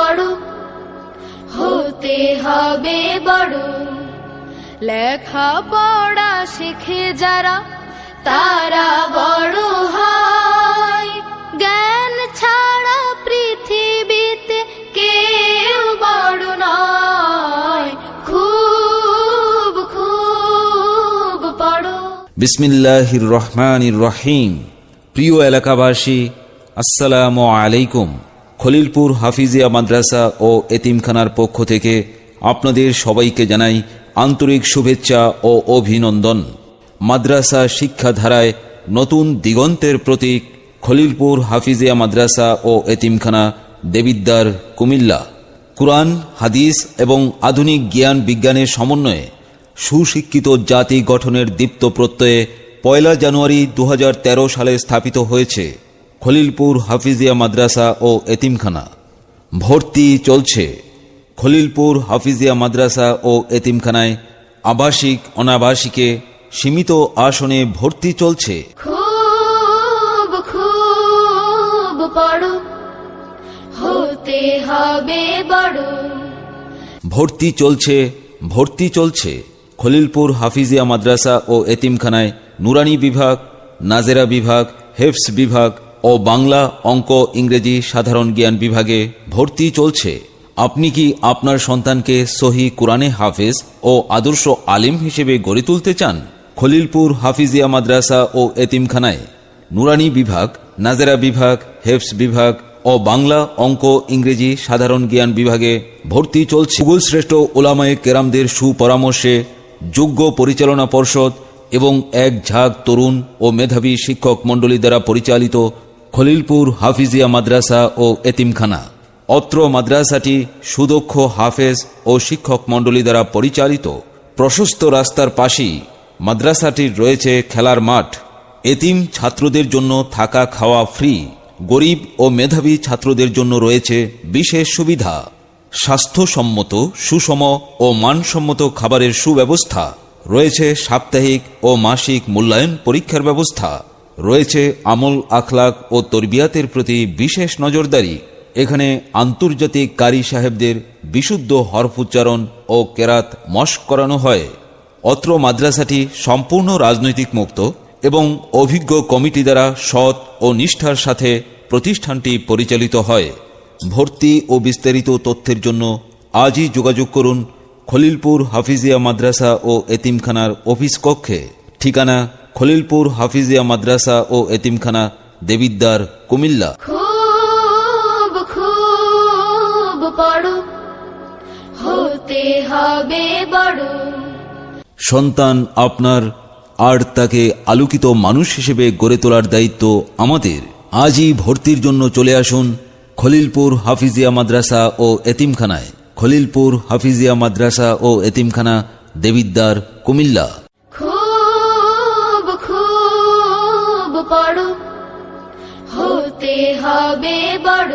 পড়ো হতে হবে বড়। লেখা পড়া শিখে যারা, তারা বড় হয়। জ্ঞান ছাড়া পৃথিবীতে কেউ বড় নয়। খুব খুব পড়ো। বিসমিল্লাহির রহমানির রহিম। প্রিয় এলাকাবাসী, আসসালামু আলাইকুম। খলিলপুর হাফিজিয়া মাদ্রাসা ও এতিমখানার পক্ষ থেকে আপনাদের সবাইকে জানাই আন্তরিক শুভেচ্ছা ও অভিনন্দন। মাদ্রাসা শিক্ষাধারায় নতুন দিগন্তের প্রতীক খলিলপুর হাফিজিয়া মাদ্রাসা ও এতিমখানা দেবিদ্দার কুমিল্লা। কুরআন, হাদিস এবং আধুনিক জ্ঞান বিজ্ঞানের সমন্বয়ে সুশিক্ষিত জাতি গঠনের দীপ্ত প্রত্যয়ে পয়লা জানুয়ারি দু হাজার তেরো সালে স্থাপিত হয়েছে। খলিলপুর হাফিজিয়া মাদ্রাসা ও এতিমখানা। ভর্তি চলছে। খলিলপুর হাফিজিয়া মাদ্রাসা ও এতিমখানায় আবাসিক অনাবাসিকে সীমিত আসনে ভর্তি চলছে। খুব খুব পড়ো হতে হবে বড়। ভর্তি চলছে ভর্তি চলছে। খলিলপুর হাফিজিয়া মাদ্রাসা ও এতিমখানায় নুরানি বিভাগ নাজেরা বিভাগ হেফস বিভাগ ও বাংলা অঙ্ক ইংরেজি সাধারণ জ্ঞান বিভাগে ভর্তি চলছে। আপনি কি আপনার সন্তানকে সহি কোরআনে হাফেজ ও আদর্শ আলিম হিসেবে গড়ে তুলতে চান? খলিলপুর হাফিজিয়া মাদ্রাসা ও এতিমখানায়। নুরানি বিভাগ, নাজেরা বিভাগ হেফস বিভাগ ও বাংলা অঙ্ক ইংরেজি সাধারণ জ্ঞান বিভাগে ভর্তি চলছে। ভূগোল শ্রেষ্ঠ ওলামায়ে কেরামদের সুপরামর্শে যোগ্য পরিচালনা পর্ষদ এবং এক ঝাঁক তরুণ ও মেধাবী শিক্ষক মণ্ডলী দ্বারা পরিচালিত খলিলপুর হাফিজিয়া মাদ্রাসা ও এতিমখানা। অত্র মাদ্রাসাটি সুদক্ষ হাফেজ ও শিক্ষক মণ্ডলী দ্বারা পরিচালিত। প্রশস্ত রাস্তার পাশেই মাদ্রাসাটির রয়েছে খেলার মাঠ। এতিম ছাত্রদের জন্য থাকা খাওয়া ফ্রি। গরিব ও মেধাবী ছাত্রদের জন্য রয়েছে বিশেষ সুবিধা। স্বাস্থ্যসম্মত, সুষম ও মানসম্মত খাবারের সুব্যবস্থা। রয়েছে সাপ্তাহিক ও মাসিক মূল্যায়ন পরীক্ষার ব্যবস্থা। রয়েছে আমল আখলাক ও তরবিয়াতের প্রতি বিশেষ নজরদারি। এখানে আন্তর্জাতিক কারি সাহেবদের বিশুদ্ধ হরফ উচ্চারণ ও কেরাত মস্ক করানো হয়। অত্র মাদ্রাসাটি সম্পূর্ণ রাজনৈতিক মুক্ত এবং অভিজ্ঞ কমিটি দ্বারা সৎ ও নিষ্ঠার সাথে প্রতিষ্ঠানটি পরিচালিত হয়। ভর্তি ও বিস্তারিত তথ্যের জন্য আজই যোগাযোগ করুন খলিলপুর হাফিজিয়া মাদ্রাসা ও এতিমখানার অফিস কক্ষে। ঠিকানা খলিলপুর হাফিজিয়া মাদ্রাসা ও এতিমখানা দেবিদ্দার কুমিল্লা। খুব খুব পড়ো হতে হবে বড়। সন্তান আপনার আর তাকে আলোকিত মানুষ হিসেবে গড়ে তোলার দায়িত্ব আমাদের। আজই ভর্তির জন্য চলে আসুন খলিলপুর হাফিজিয়া মাদ্রাসা ও এতিমখানায়। খলিলপুর হাফিজিয়া মাদ্রাসা ও এতিমখানা দেবিদ্দার কুমিল্লা। খুব পড়ো হতে হবে বড়